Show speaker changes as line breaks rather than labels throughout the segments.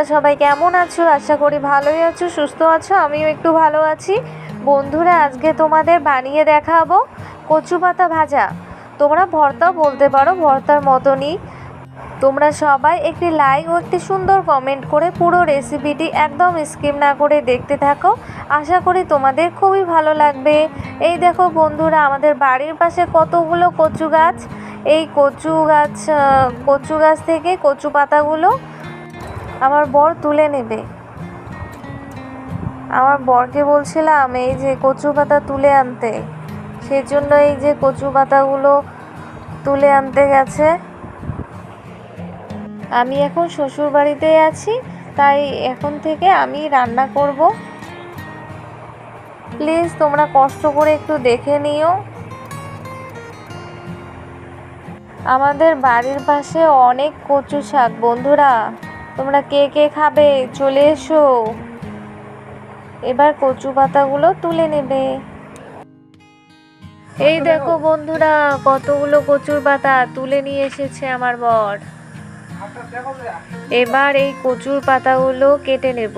তোমরা সবাই কেমন আছো? আশা করি ভালোই আছো, সুস্থ আছো, আমিও একটু ভালো আছি। বন্ধুরা, আজকে তোমাদের বানিয়ে দেখাবো কচু পাতা ভাজা। তোমরা ভর্তাও বলতে পারো, ভর্তার মতনই। তোমরা সবাই একটি লাইক ও একটি সুন্দর কমেন্ট করে পুরো রেসিপিটি একদম স্কিপ না করে দেখতে থাকো। আশা করি তোমাদের খুবই ভালো লাগবে। এই দেখো বন্ধুরা, আমাদের বাড়ির পাশে কতগুলো কচু গাছ। এই কচু গাছ কচু গাছ থেকে কচু পাতাগুলো আমার বর তুলে নেবে। আমার বরকে বলছিলাম, এই যে কচু পাতা তুলে আনতে। সেজন্য এই যে কচু পাতাগুলো তুলে আনতে গেছে। আমি এখন শ্বশুর বাড়িতে আছি, তাই এখন থেকে আমি রান্না করব। প্লিজ, তোমরা কষ্ট করে একটু দেখে নিও। আমাদের বাড়ির পাশে অনেক কচু শাক, বন্ধুরা। তোমরা কে কে খাবে? চলে এসো। এবার কচু পাতাগুলো তুলে নেবে। এই দেখো বন্ধুরা, কতগুলো কচুর পাতা তুলে নিয়ে এসেছে আমার বর। এবার এই কচুর পাতাগুলো কেটে নেব।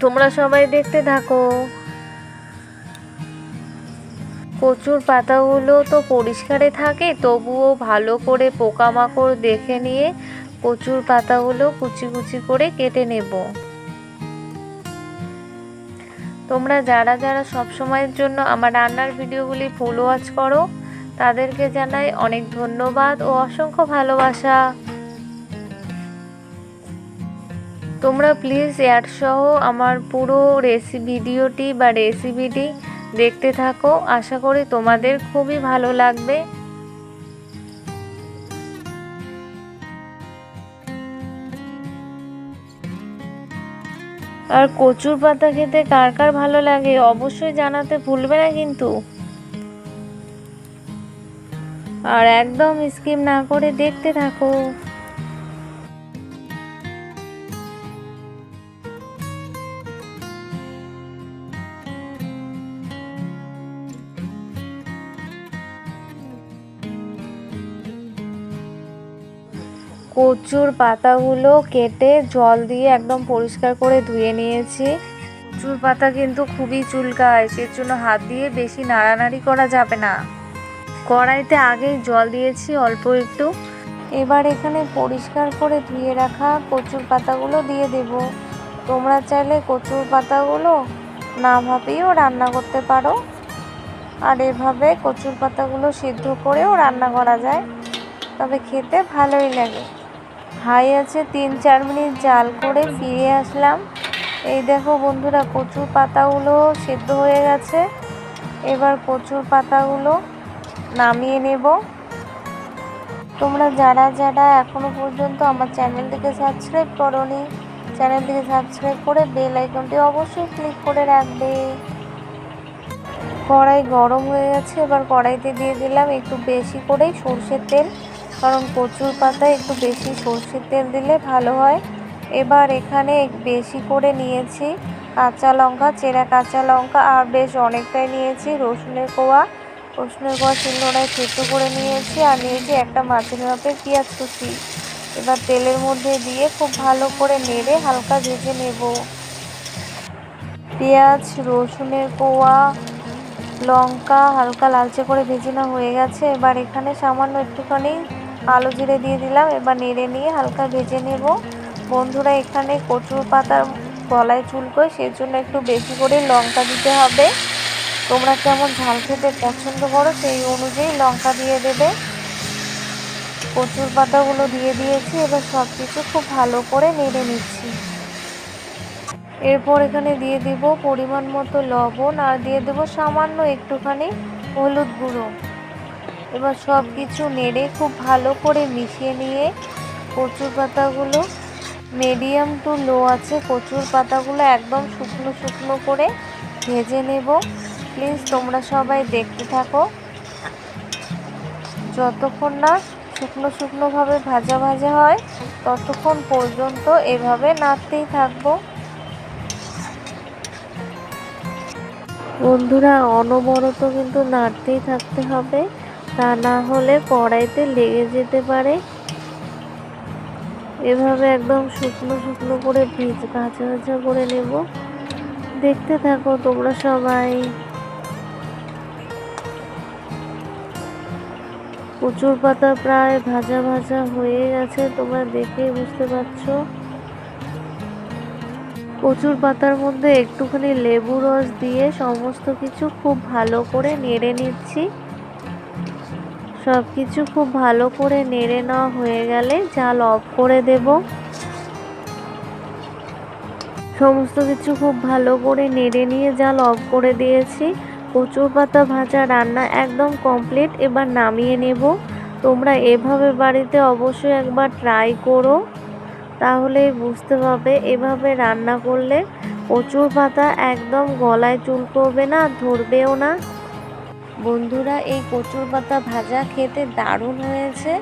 তোমরা সবাই দেখতে থাকো। কচুর পাতাগুলো তো পরিষ্কারে থাকে, তবুও ভালো করে পোকামাকড় দেখে নিয়ে কচুর পাতাগুলো কুচি কুচি করে কেটে নেব। তোমরা যারা যারা সব সময়ের জন্য আমার রান্নার ভিডিওগুলি ফুল ওয়াচ করো, তাদেরকে জানাই অনেক ধন্যবাদ ও অসংখ্য ভালোবাসা। তোমরা প্লিজ সহ আমার পুরো রেসি ভিডিওটি বা রেসিপিটি দেখতে থাকো। আশা করি তোমাদের খুবই ভালো লাগবে। আর কচুর পাতা খেতে কার কার ভালো লাগে, অবশ্যই জানাতে ভুলবে না কিন্তু। আর একদম স্কিম না করে দেখতে থাকো। কচুর পাতাগুলো কেটে জল দিয়ে একদম পরিষ্কার করে ধুয়ে নিয়েছি। কচুর পাতা কিন্তু খুবই চুলকায়, সেজন্য হাত দিয়ে বেশি নাড়ানাড়ি করা যাবে না। কড়াইতে আগেই জল দিয়েছি অল্প একটু। এবার এখানে পরিষ্কার করে ধুয়ে রাখা কচুর পাতাগুলো দিয়ে দেব। তোমরা চাইলে কচুর পাতাগুলো না ভাবেও রান্না করতে পারো। আর এভাবে কচুর পাতাগুলো সিদ্ধ করেও রান্না করা যায়। তবে খেতে ভালোই লাগে। হাই আছে, তিন চার মিনিট জাল করে ফিরে আসলাম। এই দেখো বন্ধুরা, কচুর পাতাগুলো সেদ্ধ হয়ে গেছে। এবার কচুর পাতাগুলো নামিয়ে নেব। তোমরা যারা যারা এখনও পর্যন্ত আমার চ্যানেলটিকে সাবস্ক্রাইব করনি, চ্যানেলটিকে সাবস্ক্রাইব করে বেল আইকনটি অবশ্যই ক্লিক করে রাখবে। কড়াই গরম হয়ে গেছে, এবার কড়াইতে দিয়ে দিলাম একটু বেশি করেই সর্ষের তেল। কারণ কচুর পাতায় একটু বেশি সর্ষের তেল দিলে ভালো হয়। এবার এখানে বেশি করে নিয়েছি কাঁচা লঙ্কা, চেরা কাঁচা লঙ্কা আর বেশ অনেকটাই নিয়েছি রসুনের কোয়া। রসুনের কোয়া শিলনোড়ায় সেদ্ধ করে নিয়েছি আর নিয়েছি একটা মাছের মাপে পেঁয়াজ কুচি। এবার তেলের মধ্যে দিয়ে খুব ভালো করে নেড়ে হালকা ভেজে নেব। পেঁয়াজ, রসুনের কোয়া, লঙ্কা হালকা লালচে করে ভেজে না হয়ে গেছে। এবার এখানে সামান্য একটুখানি কালো জিরে দিয়ে দিলাম, এবার নেড়ে নিয়ে হালকা ভেজে নেব। বন্ধুরা, এখানে কচুর পাতার গলায় চুলকোয় সেজন্য একটু বেশি করে লঙ্কা দিতে হবে। তোমরা কেমন ঝাল খেতে পছন্দ করো সেই অনুযায়ী লঙ্কা দিয়ে দেবে। কচুর পাতাগুলো দিয়ে দিয়েছি, এবার সব কিছু খুব ভালো করে নেড়ে নিচ্ছি। এরপর এখানে দিয়ে দিব পরিমাণ মতো লবণ, আর দিয়ে দেবো সামান্য একটুখানি হলুদ গুঁড়ো। এবার সব কিছু নেড়ে খুব ভালো করে মিশিয়ে নিয়ে কচুর পাতাগুলো মিডিয়াম টু লো আছে, কচুর পাতাগুলো একদম শুকনো শুকনো করে ভেজে নেব। প্লিজ তোমরা সবাই দেখতে থাকো। যতক্ষণ না শুকনো শুকনোভাবে ভাজা ভাজা হয়, ততক্ষণ পর্যন্ত এভাবে নাড়তেই থাকব। বন্ধুরা, অনবরত কিন্তু নাড়তেই থাকতে হবে। তা না হলে কড়াইতে লেগে যেতে পারে। এভাবে একদম শুকনো শুকনো করে ভিজ ভাজা ভাজা করে নেব। দেখতে থাকো তোমরা সবাই। কচুর পাতা প্রায় ভাজা ভাজা হয়ে গেছে, তোমরা দেখে বুঝতে পারছ। কচুর পাতার মধ্যে একটুখানি লেবু রস দিয়ে সমস্ত কিছু খুব ভালো করে নেড়ে নিচ্ছি। সব কিছু খুব ভালো করে নেড়ে নেওয়া হয়ে গেলে জাল অফ করে দেব। সমস্ত কিছু খুব ভালো করে নেড়ে নিয়ে জাল অফ করে দিয়েছি। কচুর পাতা ভাজা রান্না একদম কমপ্লিট, এবার নামিয়ে নেব। তোমরা এভাবে বাড়িতে অবশ্যই একবার ট্রাই করো, তাহলে বুঝতে পারবে এভাবে রান্না করলে কচুর পাতা একদম গলায় চুল করবে না, ধরবেও না। বন্ধুরা, এই কচুর পাতা ভাজা খেতে দারুণ হয়েছে।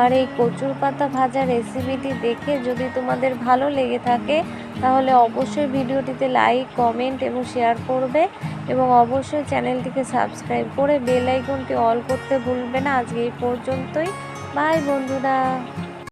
আর এই কচুর পাতা ভাজা রেসিপিটি দেখে যদি তোমাদের ভালো লেগে থাকে, তাহলে অবশ্যই ভিডিওটিতে লাইক কমেন্ট এবং শেয়ার করবে এবং অবশ্যই চ্যানেলটিকে সাবস্ক্রাইব করে বেল আইকনটি অল করতে ভুলবে না। আজকে এই পর্যন্তই। বাই বন্ধুরা।